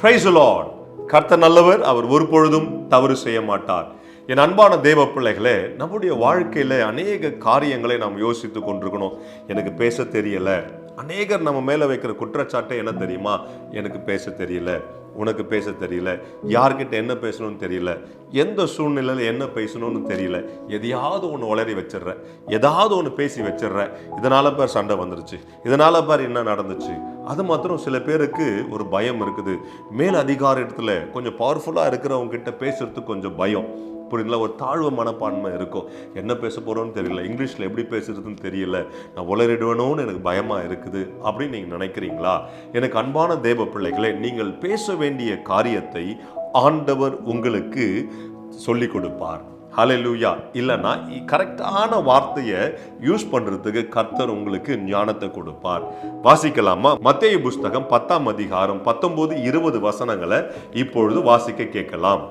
Price Lord கர்த்தர் நல்லவர் அவர் ஒரு பொழுதும் தவறு செய்ய மாட்டார். என் அன்பான தேவ பிள்ளைகளே நம்முடைய வாழ்க்கையில் அநேக காரியங்களை நாம் யோசித்து கொண்டிருக்கணும். எனக்கு பேச தெரியல. அநேகர் நம்ம மேலே வைக்கிற குற்றச்சாட்டை என்ன தெரியுமா? எனக்கு பேச தெரியல. உனக்கு பேச தெரியல. யார்கிட்ட என்ன பேசணும்னு தெரியல. எந்த சூழ்நிலையில் என்ன பேசணும்னு தெரியல. எதையாவது ஒன்று உளறி வச்சிடுற ஏதாவது ஒன்று பேசி வச்சிடுற இதனால் பேர் சண்டை வந்துருச்சு. இதனால் பேர் என்ன நடந்துச்சு? அது மாத்திரம் சில பேருக்கு ஒரு பயம் இருக்குது. மேல் அதிகார இடத்துல கொஞ்சம் பவர்ஃபுல்லாக இருக்கிறவங்க கிட்ட பேசுறதுக்கு கொஞ்சம் பயம். புரியுதுங்களா? ஒரு தாழ்வு மனப்பான்மை இருக்கும். என்ன பேச போகிறோன்னு தெரியல. இங்கிலீஷில் எப்படி பேசுறதுன்னு தெரியல. நான் உளறிடுவேணும்னு எனக்கு பயமாக இருக்குது அப்படின்னு நீங்கள் நினைக்கிறீங்களா? எனக்கு அன்பான தேவ பிள்ளைகளே நீங்கள் பேச வேண்டிய காரியத்தை ஆண்டவர் உங்களுக்கு சொல்லிக் கொடுப்பார். ஹலெலூயா இல்லைன்னா கரெக்டான வார்த்தையை யூஸ் பண்ணுறதுக்கு கர்த்தர் உங்களுக்கு ஞானத்தை கொடுப்பார். வாசிக்கலாமா? மத்திய புஸ்தகம் பத்தாம் அதிகாரம் பத்தொன்பது இருபது வசனங்களை இப்பொழுது வாசிக்க கேட்கலாம்.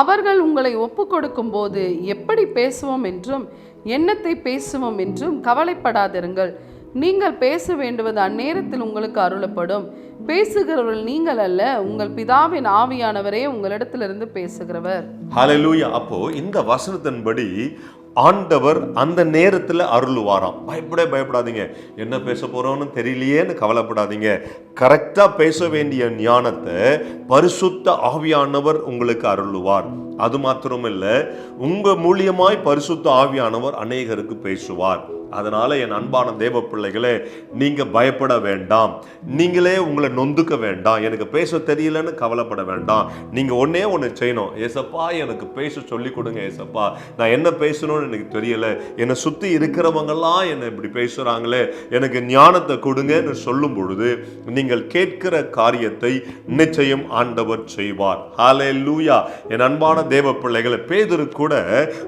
அவர்கள் உங்களை ஒப்புக் கொடுக்கும்போது எப்படி பேசுவோம் என்றும் எண்ணத்தை பேசுவோம் என்றும் கவலைப்படாதிருங்கள். நீங்கள் பேச வேண்டுவது அந்நேரத்தில் உங்களுக்கு அருளப்படும். பேசுகிறவர்கள் நீங்கள் அல்ல உங்கள் பிதாவின் ஆவியானவரே உங்களிடத்திலிருந்து பேசுகிறவர். ஹalleluya. அப்போ இந்த வசனத்தின்படி ஆண்டவர் அந்த நேரத்தில் அருளுவாராம். பயப்படே பயப்படாதீங்க. என்ன பேச போகிறோன்னு தெரியலையேன்னு கவலைப்படாதீங்க. கரெக்டாக பேச வேண்டிய ஞானத்தை பரிசுத்த ஆவியானவர் உங்களுக்கு அருளுவார். அது மாத்திரமில்ல உங்க மூலியமாய் பரிசுத்த ஆவியானவர் அநேகருக்கு பேசுவார். அதனால என் அன்பான தேவ பிள்ளைகளே நீங்க பயப்பட வேண்டாம். நீங்களே உங்களை நொந்துக்க வேண்டாம். எனக்கு பேச தெரியலன்னு கவலைப்பட வேண்டாம். நீங்க ஒன்னே ஒன்று செய்யணும். ஏசப்பா எனக்கு பேச சொல்லி கொடுங்க ஏசப்பா. நான் என்ன பேசணும்னு எனக்கு தெரியல. என்னை சுத்தி இருக்கிறவங்கெல்லாம் என்னை இப்படி பேசுறாங்களே. எனக்கு ஞானத்தை கொடுங்கன்னு சொல்லும் பொழுது நீங்கள் கேட்கிற காரியத்தை நிச்சயம் ஆண்டவர் செய்வார். ஹாலே லூயா என் அன்பான தேவ பிள்ளைகளை பேதரு கூட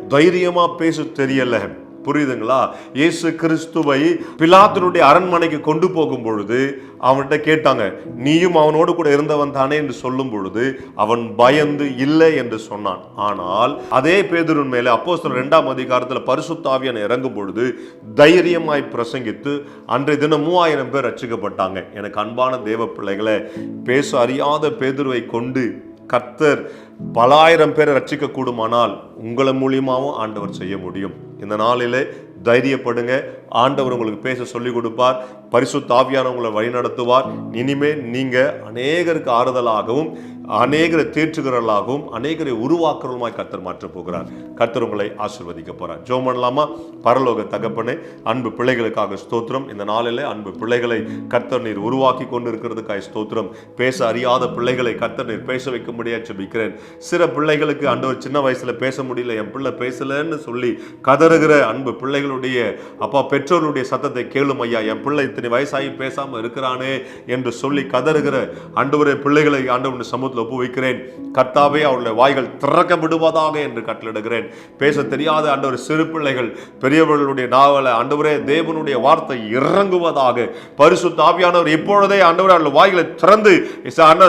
தைரியமாக பேச தெரியல. புரியுதுங்களா? இயேசு கிறிஸ்துவை பிலாத்தினுடைய அரண்மனைக்கு கொண்டு போகும் பொழுது அவன்கிட்ட கேட்டாங்க நீயும் அவனோடு கூட இருந்தவன் தானே? என்று சொல்லும் பொழுது அவன் பயந்து இல்லை என்று சொன்னான். ஆனால் அதே பேதுருன் மேலே அப்போ ரெண்டாம் அதிகாரத்தில் பரிசுத்தாவியன் இறங்கும் பொழுது தைரியமாய் பிரசங்கித்து அன்றைய தினம் மூவாயிரம் பேர் ரச்சிக்கப்பட்டாங்க எனக்கு அன்பான தேவ பிள்ளைகளை பேச அறியாத பேதுருவை கொண்டு கர்த்தர் பலாயிரம் பேரை ரட்சிக்க கூடுமானால் உங்களை மூலியமாகவும் ஆண்டவர் செய்ய முடியும். இந்த நாளிலே தைரியப்படுங்க. ஆண்டவர் உங்களுக்கு பேச சொல்லிக் கொடுப்பார். பரிசு தாவியான உங்களை வழிநடத்துவார். இனிமே நீங்க அநேகருக்கு ஆறுதலாகவும் அநேகரை தேற்றுகிறவர்களாகவும் அநேகரை உருவாக்குறவருமாய் கர்த்தர் மாற்றப் போகிறார். கர்த்தர் உங்களை ஆசிர்வதிக்க போறார். ஜோம் பண்ணலாமா? பரலோக தகப்பனே அன்பு பிள்ளைகளுக்காக ஸ்தோத்திரம். இந்த நாளில் அன்பு பிள்ளைகளை கர்த்தர் நீர் உருவாக்கி கொண்டு இருக்கிறதுக்காக ஸ்தோத்திரம். பேச அறியாத பிள்ளைகளை கர்த்தர் நீர் பேச வைக்க முடியாது ஜெபிக்கிறேன். சில பிள்ளைகளுக்கு ஆண்டவர் சின்ன வயசுல பேச முடியல என் பிள்ளை பேசலன்னு சொல்லி கதறுகிற அன்பு பிள்ளைகளுடைய அப்பா பெற்றோருடைய சத்தத்தை கேளும் ஐயா என் பிள்ளை இத்தனை வயசாகி பேசாமல் இருக்கிறானே என்று சொல்லி கதறுகிற ஆண்டவரே பிள்ளைகளை ஆண்டவன் சமூகத்தில் ஒப்பு வைக்கிறேன் கர்த்தாவே அவருடைய வாய்கள் திறக்க விடுவதாக என்று கட்டளிடுகிறேன் பேச தெரியாத அண்டவர் சிறு பிள்ளைகள் பெரியவர்களுடைய நாவல அண்டவரே தேவனுடைய வார்த்தை இறங்குவதாக. பரிசு தாவியானவர் இப்பொழுதே அண்டவர் அவருடைய வாய்களை திறந்து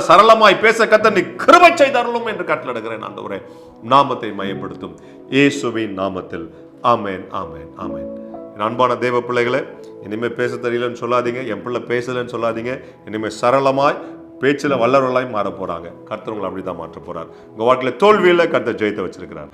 சரளமாய் பேச கத்த நீ கிருபை செய்தருளும் என்று கட்டளிடுகிறேன் அண்டவரே நாமத்தை மையப்படுத்தும். இயேசுவின் நாமத்தில். ஆமேன் ஆமேன் ஆமேன். அன்பான தேவ பிள்ளைகளே இனிமேல் பேச தெரியலன்னு சொல்லாதீங்க. என் பிள்ளை பேசலன்னு சொல்லாதீங்க. இனிமேல் சரளமாய் பேச்சில் வல்லவர்களாய் மாற போறாங்க. கர்த்தர் உங்களை அப்படி தான் மாற்ற போகிறார் உங்கள் வாழ்க்கையில் தோல்வியில் கர்த்தர் ஜெயித்த வச்சிருக்கிறார்.